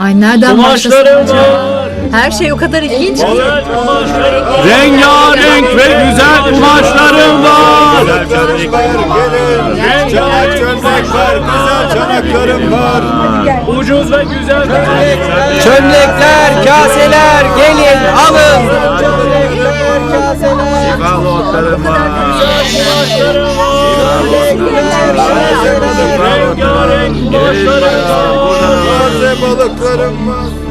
Ay nereden var. Her şey o kadar ilginç ki. Güzel. Rengarenk ve güzel kumaşlarım var. Rengarenk Çanak çömlek var, güzel çanaklarım var. Ucuz ve güzel kumaşlarım Çömlekler, kaseler gelin alın. Şifalı otlarım var. Rengarenk kumaşlarım var. Taze balıklarım var.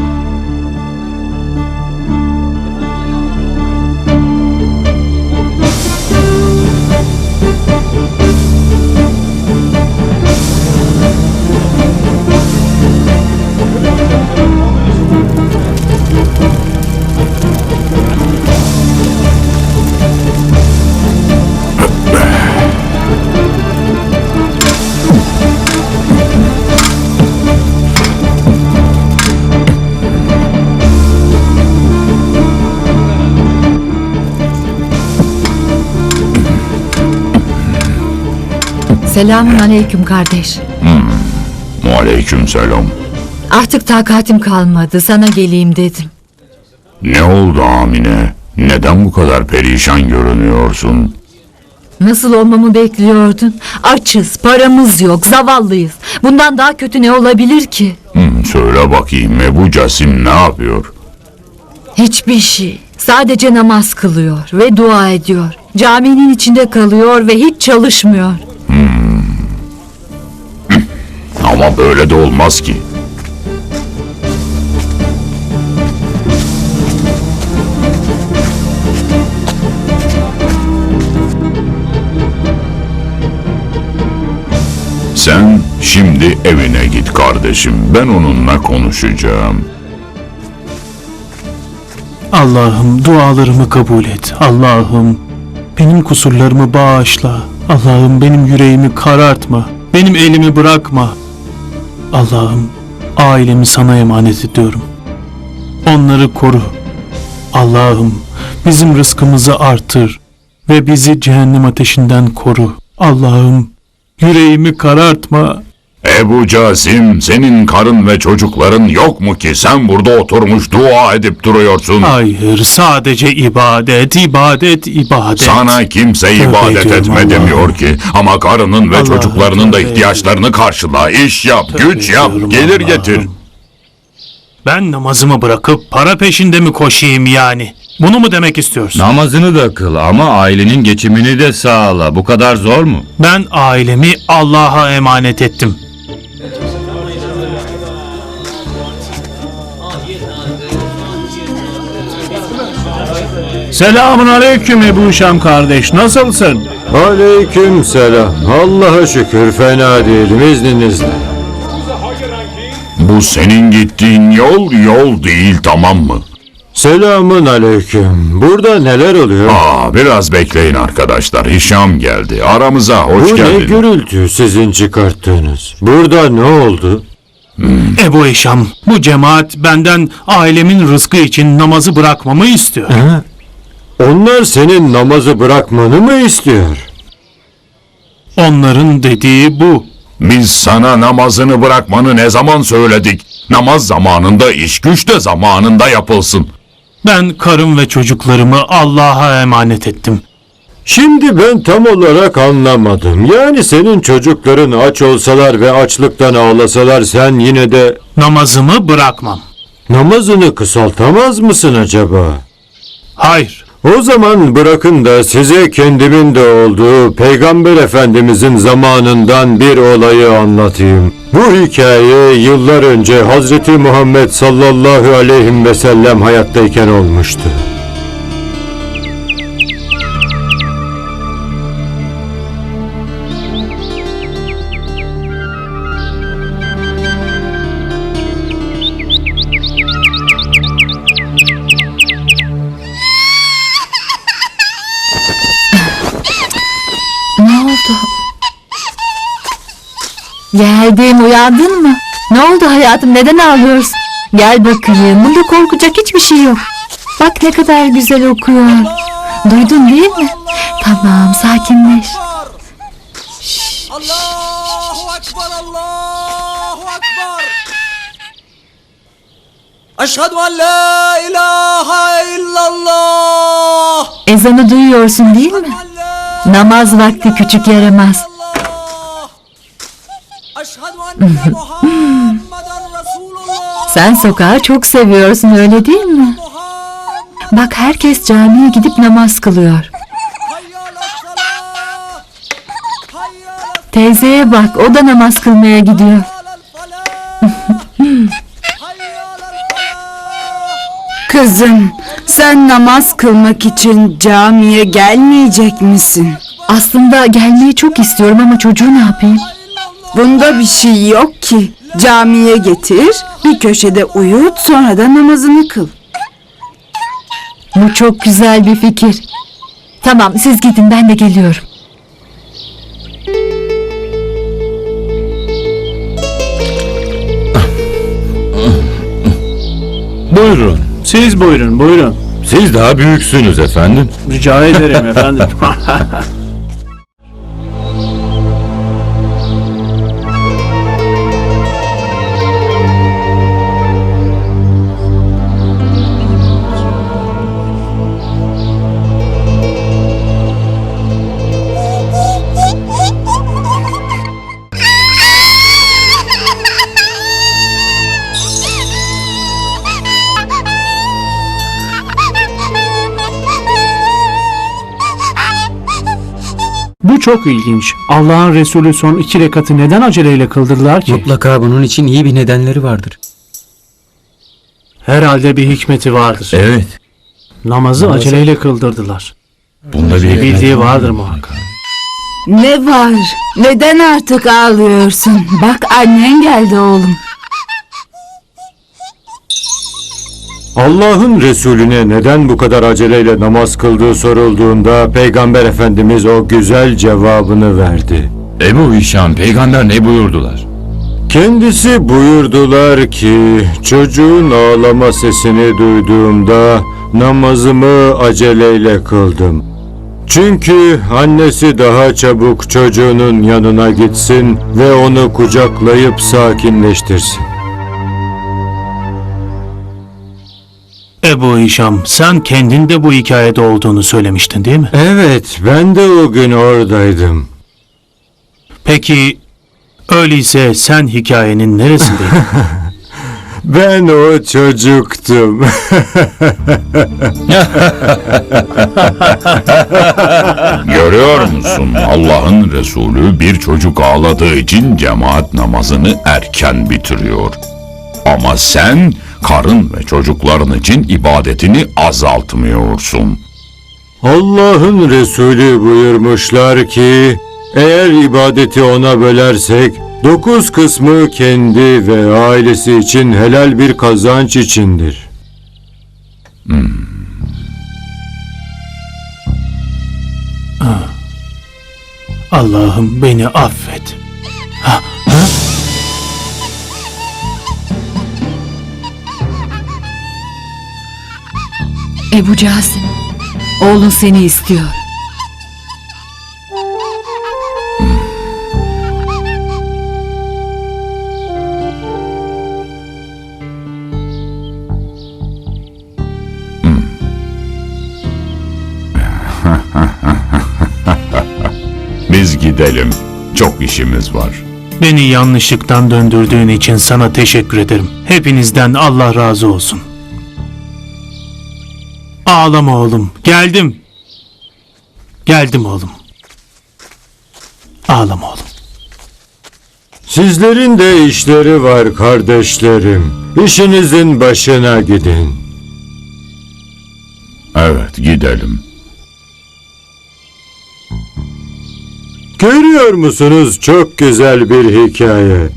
Selamun aleyküm kardeş. Aleyküm selam. Artık takatim kalmadı. Sana geleyim dedim. Ne oldu Amine? Neden bu kadar perişan görünüyorsun? Nasıl olmamı bekliyordun? Açız, paramız yok, zavallıyız. Bundan daha kötü ne olabilir ki? Hmm, söyle bakayım Ebu Casim ne yapıyor? Hiçbir şey. Sadece namaz kılıyor ve dua ediyor. Caminin içinde kalıyor ve hiç çalışmıyor. Ama böyle de olmaz ki. Sen şimdi evine git kardeşim. Ben onunla konuşacağım. Allah'ım dualarımı kabul et. Allah'ım benim kusurlarımı bağışla. Allah'ım benim yüreğimi karartma. Benim elimi bırakma. Allah'ım ailemi sana emanet ediyorum. Onları koru. Allah'ım bizim rızkımızı artır ve bizi cehennem ateşinden koru. Allah'ım yüreğimi karartma. Ebu Casim, senin karın ve çocukların yok mu ki sen burada oturmuş dua edip duruyorsun? Hayır sadece ibadet, ibadet, ibadet. Sana kimse Tövbe ibadet ediyorum etme Allah'ım. demiyor ki. Ama karının ve Allah'ım çocuklarının da tövbe ihtiyaçlarını karşıla. İş yap, Tövbe güç yap, ediyorum gelir Allah'ım. getir. Ben namazımı bırakıp para peşinde mi koşayım yani? Bunu mu demek istiyorsun? Namazını da kıl ama ailenin geçimini de sağla. Bu kadar zor mu? Ben ailemi Allah'a emanet ettim. Selamun aleyküm Ebu Şam kardeş. Nasılsın? Aleyküm selam. Allah'a şükür fena değilim izninizle. Bu senin gittiğin yol yol değil tamam mı? Selamun aleyküm. Burada neler oluyor? Aa biraz bekleyin arkadaşlar. Hişam geldi. Aramıza hoş Bu ne geldin. gürültü sizin çıkarttığınız? Burada ne oldu? Ebu Eşam, bu cemaat benden ailemin rızkı için namazı bırakmamı istiyor. Ha? Onlar senin namazı bırakmanı mı istiyor? Onların dediği bu. Biz sana namazını bırakmanı ne zaman söyledik? Namaz zamanında iş güç de zamanında yapılsın. Ben karım ve çocuklarımı Allah'a emanet ettim. Şimdi ben tam olarak anlamadım. Yani senin çocukların aç olsalar ve açlıktan ağlasalar sen yine de Namazımı bırakmam. namazını kısaltamaz mısın acaba? Hayır. O zaman bırakın da size kendimin de olduğu Peygamber Efendimizin zamanından bir olayı anlatayım. Bu hikaye yıllar önce Hazreti Muhammed sallallahu aleyhi ve sellem hayattayken olmuştu. oldu? Geldim uyandın mı? Ne oldu hayatım neden ağlıyorsun? Gel bakayım bunda korkacak hiçbir şey yok. Bak ne kadar güzel okuyor. Duydun değil mi? Tamam sakinleş. Şş, şş. Eşhedü en la ilahe illallah. Ezanı duyuyorsun değil mi? Namaz vakti küçük yaramaz. Sen sokağı çok seviyorsun öyle değil mi? Bak herkes camiye gidip namaz kılıyor. Teyzeye bak o da namaz kılmaya gidiyor. Kızım sen namaz kılmak için camiye gelmeyecek misin? Aslında gelmeyi çok istiyorum ama çocuğu ne yapayım? Bunda bir şey yok ki. Camiye getir, bir köşede uyut, sonra da namazını kıl. Bu çok güzel bir fikir. Tamam siz gidin ben de geliyorum. Buyurun. Siz buyurun buyurun. Siz daha büyüksünüz efendim. Rica ederim efendim. çok ilginç. Allah'ın Resulü son iki rekatı neden aceleyle kıldırdılar ki? Mutlaka bunun için iyi bir nedenleri vardır. Herhalde bir hikmeti vardır. Evet. Namazı aceleyle kıldırdılar. Bunda bir Bir bildiği vardır muhakkak. Ne var? Neden artık ağlıyorsun? Bak annen geldi oğlum. Allah'ın Resulüne neden bu kadar aceleyle namaz kıldığı sorulduğunda Peygamber Efendimiz o güzel cevabını verdi. Ebu Hişam peygamber ne buyurdular? Kendisi buyurdular ki çocuğun ağlama sesini duyduğumda namazımı aceleyle kıldım. Çünkü annesi daha çabuk çocuğunun yanına gitsin ve onu kucaklayıp sakinleştirsin. Ebu Hişam sen kendin de bu hikayede olduğunu söylemiştin değil mi? Evet, ben de o gün oradaydım. Peki öyleyse sen hikayenin neresindeydin? Ben o çocuktum. Görüyor musun? Allah'ın Resulü bir çocuk ağladığı için cemaat namazını erken bitiriyor. Ama sen karın ve çocukların için ibadetini azaltmıyorsun. Allah'ın Resulü buyurmuşlar ki, eğer ibadeti ona bölersek, dokuz kısmı kendi ve ailesi için helal bir kazanç içindir. Allah'ım beni affet. Ebu Casim, oğlun seni istiyor. Biz gidelim. Çok işimiz var. Beni yanlışlıktan döndürdüğün için sana teşekkür ederim. Hepinizden Allah razı olsun. Ağlama oğlum. Geldim. Geldim oğlum. Ağlama oğlum. Sizlerin de işleri var kardeşlerim. İşinizin başına gidin. Evet gidelim. Görüyor musunuz çok güzel bir hikaye.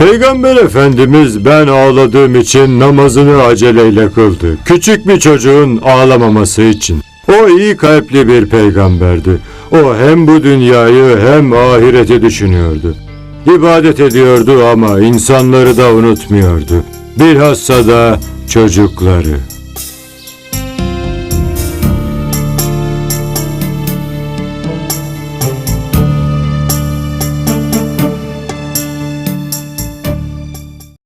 Peygamber Efendimiz ben ağladığım için namazını aceleyle kıldı. Küçük bir çocuğun ağlamaması için. O iyi kalpli bir peygamberdi. O hem bu dünyayı hem ahireti düşünüyordu. İbadet ediyordu ama insanları da unutmuyordu. Bilhassa da çocukları.